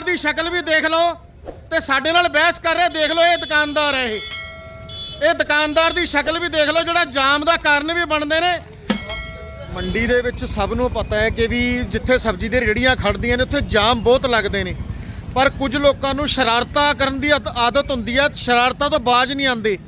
ਦੁਕਾਨਦਾਰ ਦੀ ਸ਼ਕਲ ਵੀ ਦੇਖ ਲਓ ਤੇ ਸਾਡੇ ਨਾਲ ਬਹਿਸ ਕਰ ਰਿਹਾ, ਦੇਖ ਲਓ ਇਹ ਦੁਕਾਨਦਾਰ ਹੈ ਇਹ। ਇਹ ਦੁਕਾਨਦਾਰ ਦੀ ਸ਼ਕਲ ਵੀ ਦੇਖ ਲਓ, ਜਿਹੜਾ ਜਾਮ ਦਾ ਕਾਰਨ ਵੀ ਬਣਦੇ ਨੇ। ਮੰਡੀ ਦੇ ਵਿੱਚ ਸਭ ਨੂੰ ਪਤਾ ਹੈ ਕਿ ਵੀ ਜਿੱਥੇ ਸਬਜ਼ੀ ਦੀਆਂ ਰੇੜੀਆਂ ਖੜਦੀਆਂ ਨੇ, ਉੱਥੇ ਜਾਮ ਬਹੁਤ ਲੱਗਦੇ ਨੇ। ਪਰ ਕੁਝ ਲੋਕਾਂ ਨੂੰ ਸ਼ਰਾਰਤਾਂ ਕਰਨ ਦੀ ਆਦਤ ਹੁੰਦੀ ਹੈ, ਸ਼ਰਾਰਤਾਂ ਤੋਂ ਬਾਜ ਨਹੀਂ ਆਉਂਦੇ।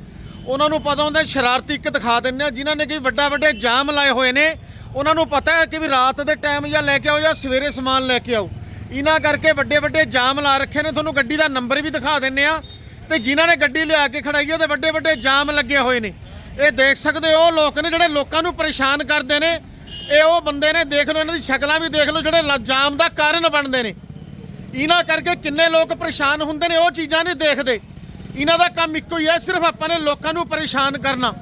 ਉਹਨਾਂ ਨੂੰ ਪਤਾ ਹੁੰਦਾ, ਸ਼ਰਾਰਤੀ ਇੱਕ ਦਿਖਾ ਦਿੰਦੇ ਆ, ਜਿਨ੍ਹਾਂ ਨੇ ਕਿ ਵੱਡਾ ਵੱਡੇ ਜਾਮ ਲਾਏ ਹੋਏ ਨੇ। ਉਹਨਾਂ ਨੂੰ ਪਤਾ ਹੈ ਕਿ ਵੀ ਰਾਤ ਦੇ ਟਾਈਮ ਜਾਂ ਲੈ ਕੇ ਆਓ ਜਾਂ ਸਵੇਰੇ ਸਮਾਨ ਲੈ ਕੇ ਆਓ। ਇਹਨਾਂ ਕਰਕੇ ਵੱਡੇ ਵੱਡੇ ਜਾਮ ਲਾ ਰੱਖੇ ਨੇ। ਤੁਹਾਨੂੰ ਗੱਡੀ ਦਾ ਨੰਬਰ ਵੀ ਦਿਖਾ ਦਿੰਨੇ ਆ। ਤੇ ਜਿਨ੍ਹਾਂ ਨੇ ਗੱਡੀ ਲਿਆ ਕੇ ਖੜਾਈ ਹੈ ਤੇ ਵੱਡੇ ਵੱਡੇ ਜਾਮ ਲੱਗੇ ਹੋਏ ਨੇ। ਇਹ ਦੇਖ ਸਕਦੇ ਹੋ, ਉਹ ਲੋਕ ਨੇ ਜਿਹੜੇ ਲੋਕਾਂ ਨੂੰ ਪਰੇਸ਼ਾਨ ਕਰਦੇ ਨੇ। ਇਹ ਉਹ ਬੰਦੇ ਨੇ, ਦੇਖ ਲਓ, ਇਹਨਾਂ ਦੀ ਸ਼ਕਲਾਂ ਵੀ ਦੇਖ ਲਓ, ਜਿਹੜੇ ਲ- ਜਾਮ ਦਾ ਕਾਰਨ ਬਣਦੇ ਨੇ। ਇਹਨਾਂ ਕਰਕੇ ਕਿੰਨੇ ਲੋਕ ਪਰੇਸ਼ਾਨ ਹੁੰਦੇ ਨੇ, ਉਹ ਚੀਜ਼ਾਂ ਨਹੀਂ ਦੇਖਦੇ। ਇਹਨਾਂ ਦਾ ਕੰਮ ਇੱਕੋ ਹੀ ਹੈ, ਸਿਰਫ ਆਪਾਂ ਨੇ ਲੋਕਾਂ ਨੂੰ ਪਰੇਸ਼ਾਨ ਕਰਨਾ।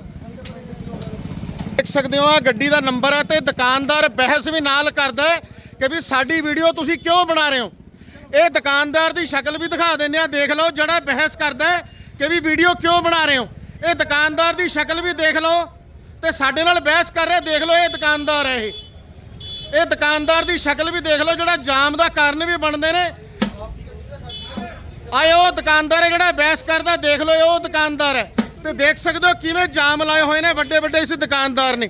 ਦੇਖ ਸਕਦੇ ਹੋ ਆ ਗੱਡੀ ਦਾ ਨੰਬਰ ਹੈ ਤੇ ਦੁਕਾਨਦਾਰ ਬਹਿਸ ਵੀ ਨਾਲ ਕਰਦਾ ਕਿ ਵੀ ਸਾਡੀ ਵੀਡੀਓ ਤੁਸੀਂ ਕਿਉਂ ਬਣਾ ਰਹੇ ਹੋ? ਇਹ ਦੁਕਾਨਦਾਰ ਦੀ ਸ਼ਕਲ ਵੀ ਦਿਖਾ ਦਿੰਦੇ ਆ ਦੇਖ ਲਓ, ਜਿਹੜਾ ਬਹਿਸ ਕਰਦਾ ਕਿ ਵੀ ਵੀਡੀਓ ਕਿਉਂ ਬਣਾ ਰਹੇ ਹੋ? ਇਹ ਦੁਕਾਨਦਾਰ ਦੀ ਸ਼ਕਲ ਵੀ ਦੇਖ ਲਓ ਤੇ ਸਾਡੇ ਨਾਲ ਬਹਿਸ ਕਰ ਰਿਹਾ, ਦੇਖ ਲਓ, ਇਹ ਦੁਕਾਨਦਾਰ ਹੈ ਇਹ। ਇਹ ਦੁਕਾਨਦਾਰ ਦੀ ਸ਼ਕਲ ਵੀ ਦੇਖ ਲਓ, ਜਿਹੜਾ ਜਾਮ ਦਾ ਕਾਰਨ ਵੀ ਬਣਦੇ ਨੇ। ਆਏ ਉਹ ਦੁਕਾਨਦਾਰ ਹੈ ਜਿਹੜਾ ਬਹਿਸ ਕਰਦਾ, ਦੇਖ ਲਓ, ਇਹ ਉਹ ਦੁਕਾਨਦਾਰ ਹੈ। ਤੇ ਦੇਖ ਸਕਦੇ ਹੋ ਕਿਵੇਂ ਜਾਮ ਲਾਏ ਹੋਏ ਨੇ ਵੱਡੇ ਵੱਡੇ ਇਸ ਦੁਕਾਨਦਾਰ ਨੇ।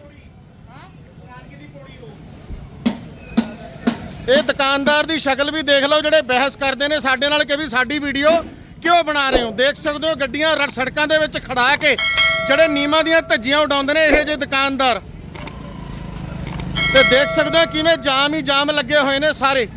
ਇਹ ਦੁਕਾਨਦਾਰ ਦੀ ਸ਼ਕਲ ਵੀ ਦੇਖ ਲਓ, ਜਿਹੜੇ ਬਹਿਸ ਕਰਦੇ ਨੇ ਸਾਡੇ ਨਾਲ ਕਿ ਵੀ ਸਾਡੀ ਵੀਡੀਓ ਕਿਉਂ ਬਣਾ ਰਹੇ ਹੋ? ਦੇਖ ਸਕਦੇ ਹੋ ਗੱਡੀਆਂ ਰ- ਸੜਕਾਂ ਦੇ ਵਿੱਚ ਖੜਾ ਕੇ ਜਿਹੜੇ ਨੀਮਾਂ ਦੀਆਂ ਧੱਜੀਆਂ ਉਡਾਉਂਦੇ ਨੇ ਇਹ ਜਿਹੇ ਦੁਕਾਨਦਾਰ। ਤੇ ਦੇਖ ਸਕਦੇ ਹੋ ਕਿਵੇਂ ਜਾਮ ਹੀ ਜਾਮ ਲੱਗੇ ਹੋਏ ਨੇ ਸਾਰੇ।